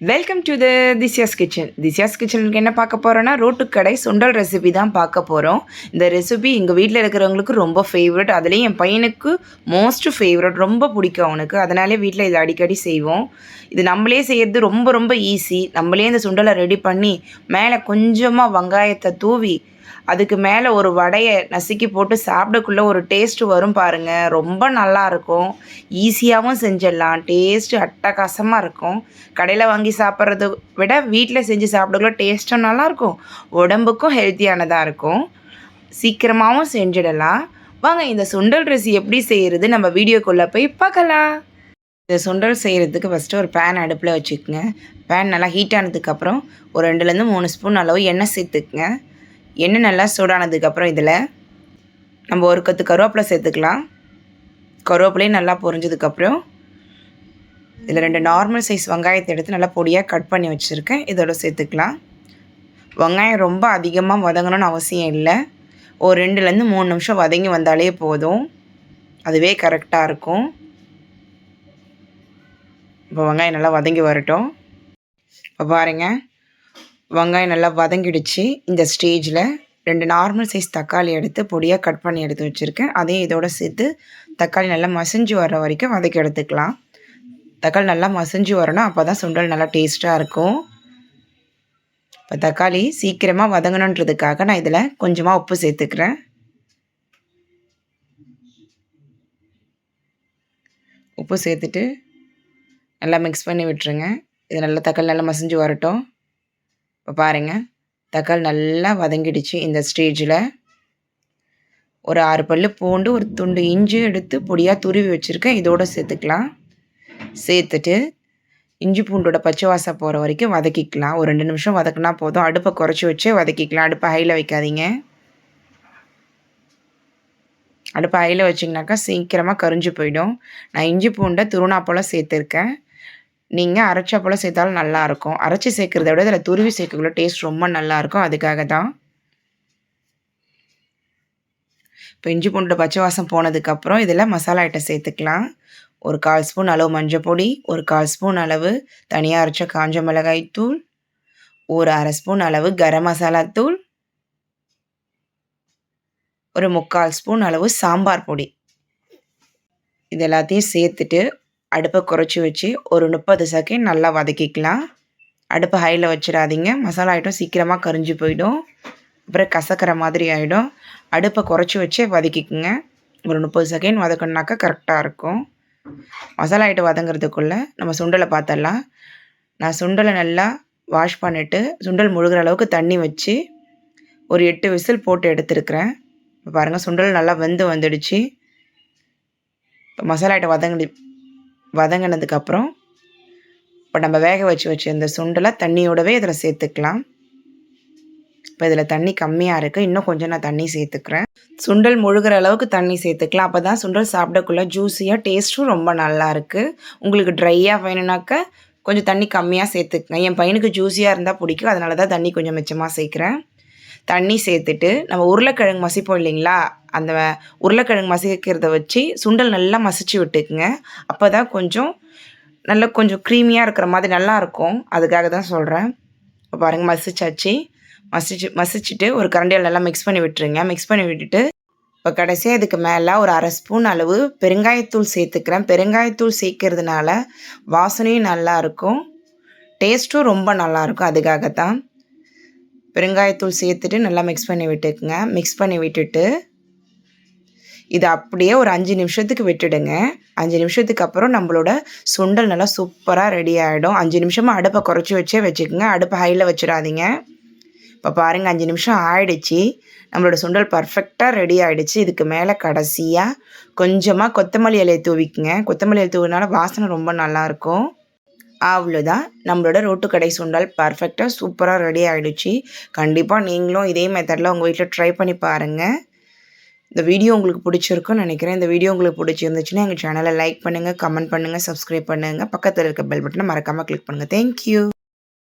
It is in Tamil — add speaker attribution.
Speaker 1: Welcome to the Thisiya's kitchen Thisiya's கிச்சனுக்கு என்ன பார்க்க போகிறோன்னா ரோட்டுக்கடை சுண்டல் ரெசிபி தான் பார்க்க போகிறோம் இந்த ரெசிபி எங்கள் வீட்டில் இருக்கிறவங்களுக்கு ரொம்ப ஃபேவரட் அதுலேயும் என் பையனுக்கு மோஸ்ட் ஃபேவரட் ரொம்ப பிடிக்கும் அவனுக்கு. அதனாலே வீட்டில் இதை அடிக்கடி செய்வோம். இது நம்மளே செய்கிறது ரொம்ப ரொம்ப ஈஸி நம்மளே இந்த சுண்டலை ரெடி பண்ணி மேலே கொஞ்சமாக வெங்காயத்தை தூவி அதுக்கு மேலே ஒரு வடையை நசுக்கி போட்டு சாப்பிடக்குள்ளே ஒரு டேஸ்ட்டு வரும் பாருங்கள் ரொம்ப நல்லா இருக்கும். ஈஸியாகவும் செஞ்சிடலாம். டேஸ்ட்டு அட்டகாசமாக இருக்கும். கடையில் வாங்கி சாப்பிட்றத விட வீட்டில் செஞ்சு சாப்பிடக்குள்ள டேஸ்ட்டும் நல்லாயிருக்கும் உடம்புக்கும் ஹெல்த்தியானதாக இருக்கும். சீக்கிரமாகவும் செஞ்சிடலாம். வாங்க இந்த சுண்டல் ட்ரெஸ் எப்படி செய்கிறது நம்ம வீடியோக்குள்ளே போய் பார்க்கலாம். இந்த சுண்டல் செய்கிறதுக்கு ஃபஸ்ட்டு ஒரு பேன் அடுப்பில் வச்சுக்கோங்க. பேன் நல்லா ஹீட் ஆனதுக்கப்புறம் ஒரு ரெண்டுலேருந்து மூணு ஸ்பூன் அளவு எண்ணெய் சேர்த்துக்குங்க. எண்ணெய் நல்லா சூடானதுக்கப்புறம் இதில் நம்ம ஒரு கத்து கருவேப்பிலை சேர்த்துக்கலாம். கருவேப்பிலையும் நல்லா பொரிஞ்சதுக்கப்புறம் இதில் ரெண்டு நார்மல் சைஸ் வெங்காயத்தை எடுத்து நல்லா பொடியாக கட் பண்ணி வச்சுருக்கேன். இதோட சேர்த்துக்கலாம். வெங்காயம் ரொம்ப அதிகமாக வதங்கணும்னு அவசியம் இல்லை. ஒரு ரெண்டுலேருந்து மூணு நிமிஷம் வதங்கி வந்தாலே போதும். அதுவே கரெக்டாக இருக்கும். இப்போ வெங்காயம் நல்லா வதங்கி வரட்டும். இப்போ பாருங்கள் வெங்காயம் நல்லா வதங்கிடுச்சு. இந்த ஸ்டேஜில் ரெண்டு நார்மல் சைஸ் தக்காளி எடுத்து பொடியாக கட் பண்ணி எடுத்து வச்சுருக்கேன். அதையும் இதோட சேர்த்து தக்காளி நல்லா மசிஞ்சு வர வரைக்கும் வதக்கி எடுத்துக்கலாம். தக்காளி நல்லா மசிஞ்சு வரணும். அப்போ தான் சுண்டல் நல்லா டேஸ்ட்டாக இருக்கும். இப்போ தக்காளி சீக்கிரமாக வதங்கணுன்றதுக்காக நான் இதில் கொஞ்சமாக உப்பு சேர்த்துக்கிறேன். உப்பு சேர்த்துட்டு நல்லா மிக்ஸ் பண்ணி விட்டுருங்க. இது நல்லா தக்காளி நல்லா மசிஞ்சு வரட்டும். இப்போ பாருங்கள் தக்காளி நல்லா வதங்கிடுச்சு இந்த ஸ்டேஜில். ஒரு ஆறு பல் பூண்டு ஒரு துண்டு இஞ்சி எடுத்து பொடியாக துருவி வச்சுருக்கேன். இதோடு சேர்த்துக்கலாம். சேர்த்துட்டு இஞ்சி பூண்டோட பச்சை வாசம் போகிற வரைக்கும் வதக்கிக்கலாம். ஒரு ரெண்டு நிமிஷம் வதக்குனா போதும். அடுப்பை குறைச்சி வச்சே வதக்கிக்கலாம். அடுப்பை ஹையில் வைக்காதீங்க. அடுப்பை ஹையில் வச்சிங்கனாக்கா சீக்கிரமாக கரிஞ்சு போயிடும். நான் இஞ்சி பூண்டை திருவண்ணா போல் சேர்த்துருக்கேன். நீங்கள் அரைச்சா போல் சேர்த்தாலும் நல்லாயிருக்கும். அரைச்சி சேர்க்குறத விட இதில் துருவி சேர்க்கக்குள்ள டேஸ்ட் ரொம்ப நல்லாயிருக்கும். அதுக்காக தான். இப்போ இஞ்சி பூண்டு பச்சை வாசம் போனதுக்கப்புறம் இதில் மசாலா ஐட்டம் சேர்த்துக்கலாம். ஒரு கால் ஸ்பூன் அளவு மஞ்சள் பொடி ஒரு கால் ஸ்பூன் அளவு தனியாக அரைச்ச காஞ்ச மிளகாய் தூள் ஒரு அரை ஸ்பூன் அளவு கரம் மசாலா தூள் ஒரு முக்கால் ஸ்பூன் அளவு சாம்பார் பொடி. இது எல்லாத்தையும் சேர்த்துட்டு அடுப்பை குறைச்சி வச்சு ஒரு முப்பது செகண்ட் நல்லா வதக்கிக்கலாம். அடுப்பை ஹையில் வச்சிடாதீங்க. மசாலா ஐட்டம் சீக்கிரமாக கரிஞ்சு போயிடும். அப்புறம் கசக்கிற மாதிரி ஆகிடும் அடுப்பை குறைச்சி வச்சே வதக்கிக்குங்க. ஒரு முப்பது செகண்ட் வதக்கணுனாக்கா கரெக்டாக இருக்கும். மசாலா ஐட்டம் வதங்கிறதுக்குள்ளே நம்ம சுண்டலை பார்த்தரலாம் நான் சுண்டலை நல்லா வாஷ் பண்ணிவிட்டு சுண்டல் முழுகிற அளவுக்கு தண்ணி வச்சு ஒரு எட்டு விசில் போட்டு எடுத்துருக்குறேன். இப்போ பாருங்கள் சுண்டல் நல்லா வெந்து வந்துடுச்சு. இப்போ மசாலா ஐட்டம் வதங்கி வதங்கினதுக்கப்புறம் இப்போ நம்ம வேக வச்சு வச்சு இந்த சுண்டலை தண்ணியோடவே இதில் சேர்த்துக்கலாம். இப்போ இதில் தண்ணி கம்மியாக இருக்குது இன்னும் கொஞ்சம் நான் தண்ணி சேர்த்துக்கிறேன். சுண்டல் முழுகிற அளவுக்கு தண்ணி சேர்த்துக்கலாம். அப்போ தான் சுண்டல் சாப்பிடக்குள்ள ஜூஸியாக டேஸ்ட்டும் ரொம்ப நல்லா இருக்குது உங்களுக்கு ட்ரையாக வேணும்னாக்க கொஞ்சம் தண்ணி கம்மியாக சேர்த்துக்கங்க. என் பையனுக்கு ஜூஸியாக இருந்தால் பிடிக்கும். அதனால தான் தண்ணி கொஞ்சம் மிச்சமாக சேர்க்குறேன். தண்ணி சேர்த்துட்டு நம்ம உருளைக்கிழங்கு மசிப்போம் இல்லைங்களா? அந்த உருளைக்கிழங்கு மசிக்கிறத வச்சு சுண்டல் நல்லா மசிச்சு விட்டுக்குங்க. அப்போ தான் கொஞ்சம் நல்லா கொஞ்சம் க்ரீமியாக இருக்கிற மாதிரி நல்லாயிருக்கும். அதுக்காக தான் சொல்கிறேன் இப்போ பாருங்கள் மசிச்சாச்சு. மசிச்சு மசிச்சுட்டு ஒரு கரண்டியில் நல்லா மிக்ஸ் பண்ணி விட்டுருங்க. மிக்ஸ் பண்ணி விட்டுட்டு இப்போ கடைசியாக இதுக்கு மேலே ஒரு அரை ஸ்பூன் அளவு பெருங்காயத்தூள் சேர்த்துக்கிறேன். பெருங்காயத்தூள் சேர்க்கறதுனால வாசனையும் நல்லாயிருக்கும். டேஸ்ட்டும் ரொம்ப நல்லாயிருக்கும். அதுக்காக தான் பெருங்காயத்தூள் சேர்த்துட்டு நல்லா மிக்ஸ் பண்ணி விட்டுக்குங்க. மிக்ஸ் பண்ணி விட்டுட்டு இதை அப்படியே ஒரு அஞ்சு நிமிஷத்துக்கு விட்டுடுங்க. அஞ்சு நிமிஷத்துக்கு அப்புறம் நம்மளோட சுண்டல் நல்லா சூப்பராக ரெடி ஆகிடும் அஞ்சு நிமிஷமாக அடுப்பை குறைச்சி வச்சே வச்சுக்கோங்க. அடுப்பை ஹையில் வச்சிடாதீங்க. இப்போ பாருங்கள் அஞ்சு நிமிஷம் ஆயிடுச்சு. நம்மளோட சுண்டல் பர்ஃபெக்டாக ரெடி ஆகிடுச்சு இதுக்கு மேலே கடைசியாக கொஞ்சமாக கொத்தமல்லி இலையை தூவிக்குங்க. கொத்தமல்லி இலை தூவினால வாசனை ரொம்ப நல்லாயிருக்கும் அவ்வளோதான் நம்மளோட ரோட்டு கடை சுண்டல் பர்ஃபெக்டாக சூப்பராக ரெடி ஆகிடுச்சு கண்டிப்பாக நீங்களும் இதே மெத்தடில் உங்கள் வீட்டில் ட்ரை பண்ணி பாருங்கள் இந்த வீடியோ உங்களுக்கு பிடிச்சிருக்குன்னு நினைக்கிறேன். இந்த வீடியோ உங்களுக்கு பிடிச்சிருந்துச்சுன்னா எங்கள் சேனலை லைக் பண்ணுங்கள் கமெண்ட் பண்ணுங்கள் சப்ஸ்கிரைப் பண்ணுங்கள் பக்கத்தில் இருக்க பெல் பட்டனை மறக்காமல் கிளிக் பண்ணுங்கள் தேங்க்யூ